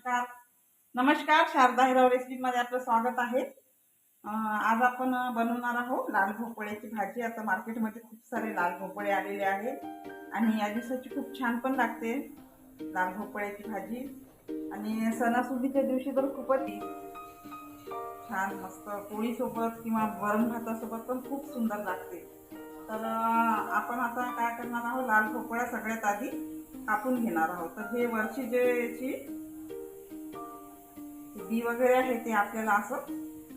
नमस्कार. नमस्कार शारदा हिराव रेसिपीमध्ये आपलं स्वागत आहे. आज आपण बनवणार आहोत लाल भोपळ्याची भाजी. आता मार्केटमध्ये खूप सारे लाल भोपळे आलेले आहेत. आणि या दिवसाची खूप छान पण लागते लाल भोपळ्याची भाजी. आणि सणासुदीच्या दिवशी तर खूपच छान मस्त पोळीसोबत किंवा वरण भातासोबत पण खूप सुंदर लागते. तर आपण आता काय करणार आहोत? लाल भोपळा सगळ्यात आधी कापून घेणार आहोत. तर हे वरची जे याची बी वगैरे आहे ते आपल्याला असं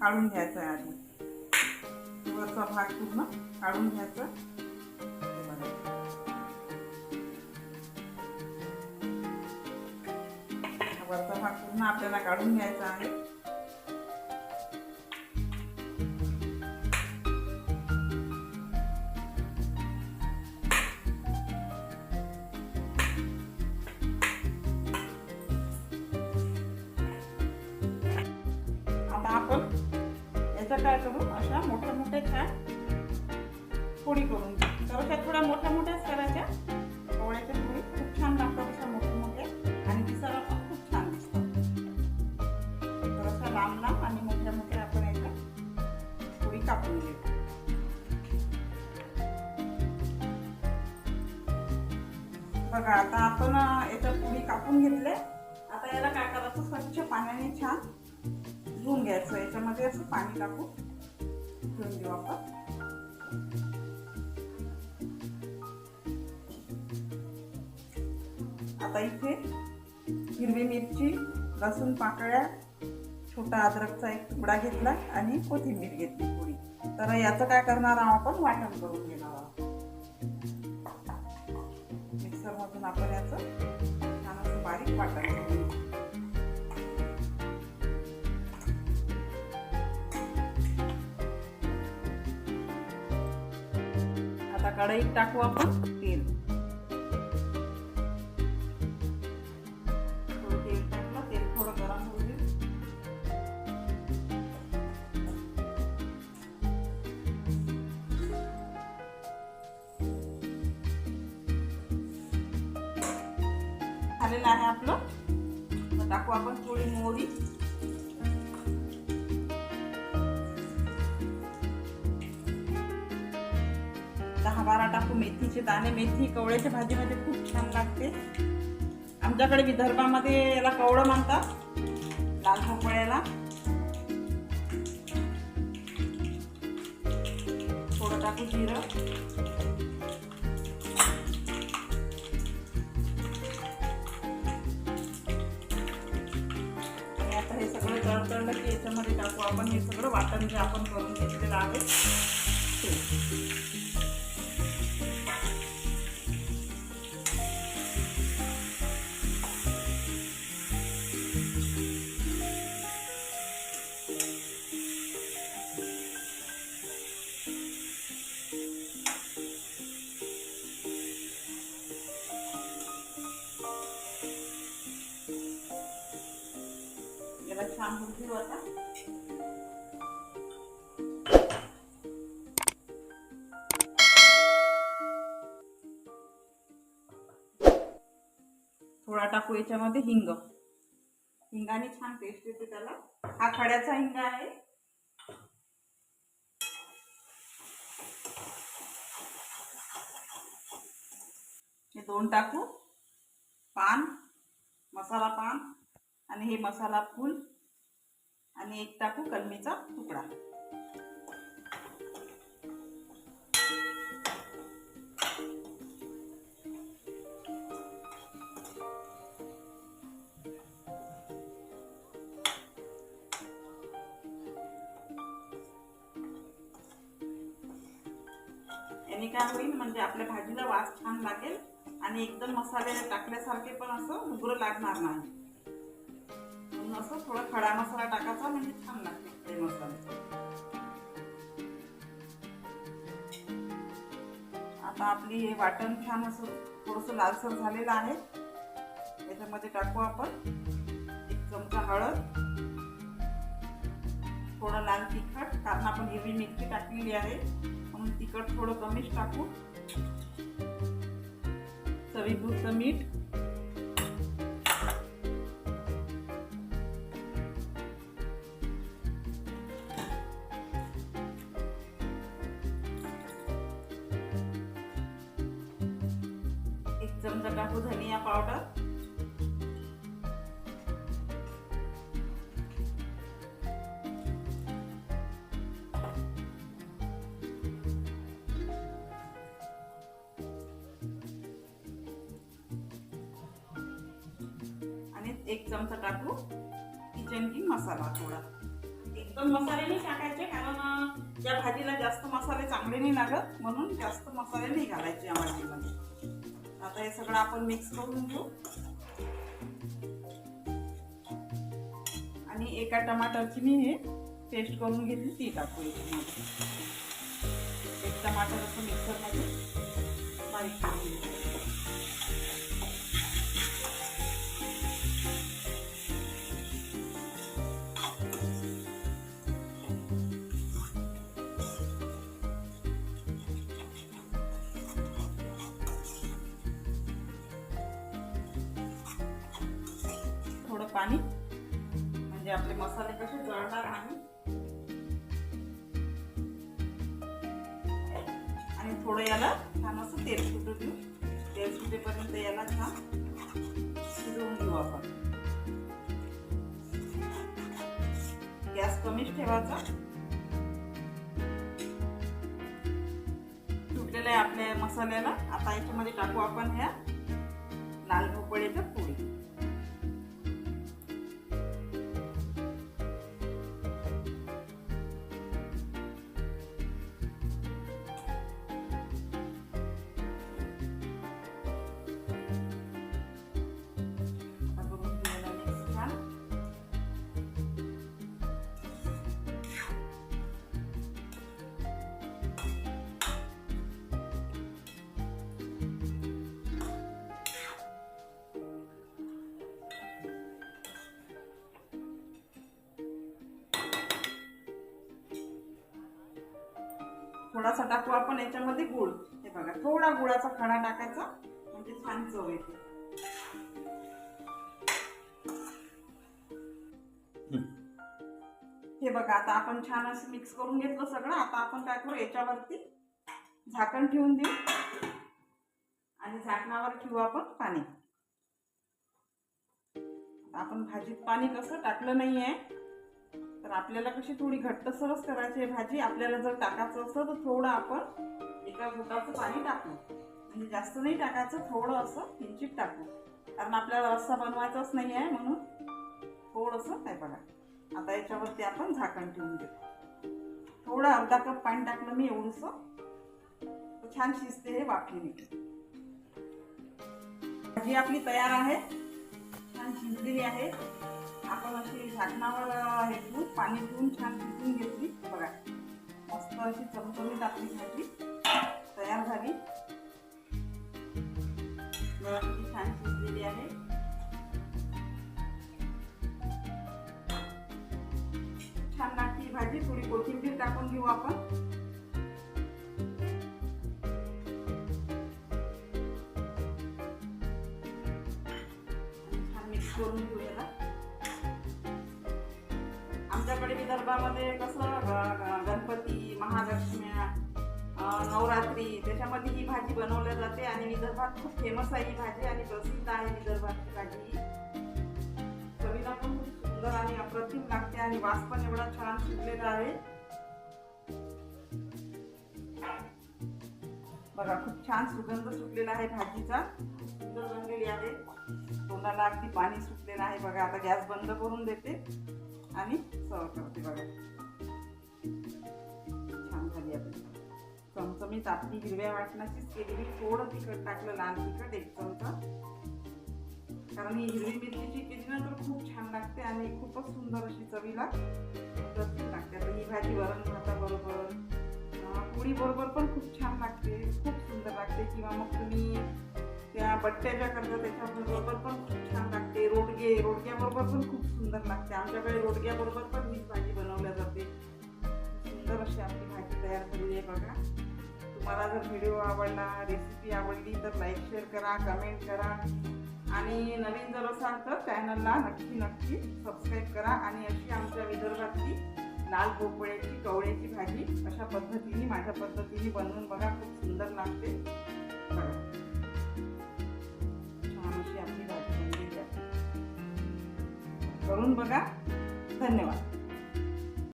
काढून घ्यायचं आहे आधी. वरचा भाग पूर्ण काढून घ्यायचा. वरचा भाग पूर्ण आपल्याला काढून घ्यायचा आहे. याचं काय करू? अशा मोठ्या मोठ्या छान पोळी करून घेऊ. तर अशा थोड्या मोठ्या मोठ्याच करायच्या पोळ्याच्या पोळी खूप छान लागतात अशा मोठ्या मोठ्या. आणि दिसायला पण खूप छान दिसतात. तर अशा लांब लांब आणि मोठ्या मोठ्या आपण याच्या पोळी कापून घेऊ. बघा आता आपण याच्या पोळी कापून घेतले आता याला काय करायचं? स्वच्छ पाण्याने छान धुवून घ्यायचं याच्यामध्ये असं पाणी टाकून ठेवून देऊ आपण. आता इथे हिरवी मिरची लसूण पाकळ्या छोटा अद्रकचा एक तुकडा घेतला आणि कोथिंबीर घेतली थोडी तर याचं काय करणार आहोत आपण? वाटण करून घेणार आहोत. मिक्सरमधून आपण याचं छान असं बारीक वाटण आता कढईत टाकू आपण तेल. तेल टाकलं तेल थोडं गरम झालेलं आहे आपलं. टाकू आपण थोडी मोहरी. दहा बारा टाकू मेथीचे दाणे. मेथी कवळ्याच्या भाजीमध्ये खूप छान लागते. आमच्याकडे विदर्भामध्ये याला कवळं म्हणतात. लाल भोपळ्याला. थोडं टाकू जिरं. आता हे सगळं तळतळलं की याच्यामध्ये टाकू आपण. हे सगळं वाटण जे आपण करून घेतलेलं आहे. ते थोडा टाकू याच्यामध्ये हिंग. हिंगाने छान टेस्ट येते त्याला. हा खड्याचा हिंग आहे. हे दोन टाकू. पान मसाला पान आणि हे मसाला फूल. आणि एक टाकू कलमीचा तुकडा. याने काय होईल म्हणजे आपल्या भाजीला वास छान लागेल आणि एकदम मसाले टाकल्यासारखे पण असं उग्र लागणार नाही. म्हणून असं थोडा खडा मसाला टाकायचा म्हणजे छान लागते खडे मसाले. आता आपली हे वाटण छान असं थोडंसं लालसर झालेलं आहे. याच्यामध्ये टाकू आपण एक चमचा हळद थोडं लाल तिखट कारण आपण हिरवी मिरची टाकलेली आहे म्हणून तिखट थोडं कमीच टाकू. चवीपुरतं मीठ. चमचा टाकू धनिया पावडर. आणि एक चमचा टाकू किचन किंग मसाला थोडा. एकदम मसाले नाही टाकायचे कारण या भाजीला जास्त मसाले चांगले नाही लागत म्हणून जास्त मसाले नाही घालायचे या भाजीमध्ये. आता हे सगळं आपण मिक्स करून घेऊ. आणि एका टमाटरची मी हे पेस्ट करून घेतली ती टाकू याच्यामध्ये एक टमाटर असं मिक्सरमध्ये बारीक करून घेऊ पाणी. म्हणजे आपले मसाले कसे जळणार नाही आणि थोडं याला छान असं तेल सुटू देऊ तेल सुटेपर्यंत याला छान शिजवून घेऊ आपण. गॅस कमीच ठेवायचा. सुटलेल्या आहे आपल्या मसाल्याला. आता याच्यामध्ये टाकू आपण ह्या लाल भोपळ्याच्या पोळी थोडासा टाकू आपण याच्यामध्ये गुळ. हे बघा थोडा गुळाचा खडा टाकायचा म्हणजे छान चव येते. हे बघा आता आपण छान असं मिक्स करून घेतलं सगळं. आता आपण काय करू याच्यावरती झाकण ठेवून देऊ. आणि झाकणावर ठेवू आपण पाणी. आता आपण भाजीत पाणी कसं टाकलं नाही आहे आपल्याला कशी थोडी घट्टसरच करायची आहे भाजी? आपल्याला जर टाकायचं असं तर थोडं आपण एका घोटाचं पाणी टाकू. म्हणजे जास्त नाही टाकायचं थोडं असं किंचित टाकू. कारण आपल्याला रस्सा बनवायचाच नाही आहे म्हणून थोडंसं काय बघा. आता याच्यावरती आपण झाकण ठेवून देऊ. थोडं अर्धा कप पाणी टाकलं मी एवढंसं. छान शिजते हे वाफली भाजी आपली तयार आहे. छान शिजलेली आहे. आपण अशी झाकणावर हे ठेवून पाणी ठेवून छान शिजून घेतली. बघा मस्त अशी चमचमीत आपली भाजी तयार झाली. बघा किती छान शिजलेली आहे. छान लागते भाजी थोडी कोथिंबीर टाकून घेऊ आपण. मिक्स करून घेऊया आमच्याकडे विदर्भामध्ये कसं गणपती महालक्ष्म्या नवरात्री त्याच्यामध्ये ही भाजी बनवल्या जाते आणि विदर्भात खूप फेमस आहे ही भाजी आणि प्रसिद्ध आहे विदर्भातली भाजी. चवीला पण खूप सुंदर आणि अप्रतिम लागते आणि वास पण एवढा छान सुटलेला आहे. बघा खूप छान सुगंध सुटलेला आहे भाजीचा. सुंदर बनलेली आहे. तोंडाला अगदी पाणी सुटलेलं आहे. बघा आता गॅस बंद करून देते. आणि सर्व करते बघा. छान झाली आपली. चमचमीत आपली हिरव्या वाटणाचीच केलेली थोडं तिखट टाकलं लाल तिखट एक चमचा. कारण ही हिरवी मिरचीची केली ना तर खूप छान लागते आणि खूपच सुंदर अशी चवीला लागते. आता ही भाजी वरण भाताबरोबर पोळी बरोबर पण खूप छान लागते. खूप सुंदर लागते. किंवा मग तुम्ही त्या बट्ट्याच्या करता त्याच्याबरोबर पण खूप छान लागते. रोडगे रोडग्याबरोबर पण खूप सुंदर लागते. आमच्याकडे रोडग्याबरोबर पण मीच भाजी बनवल्या जाते. सुंदर अशी आपली भाजी तयार झालेली आहे बघा. तुम्हाला जर व्हिडिओ आवडला रेसिपी आवडली तर लाईक शेअर करा कमेंट करा. आणि नवीन जर असाल तर चॅनलला नक्की नक्की सबस्क्राईब करा. आणि अशी आमच्या विदर्भातली लाल भोपळ्याची कवळ्याची भाजी अशा पद्धतीने माझ्या पद्धतीने बनवून बघा. खूप सुंदर लागते. बघा. करून बघा. धन्यवाद.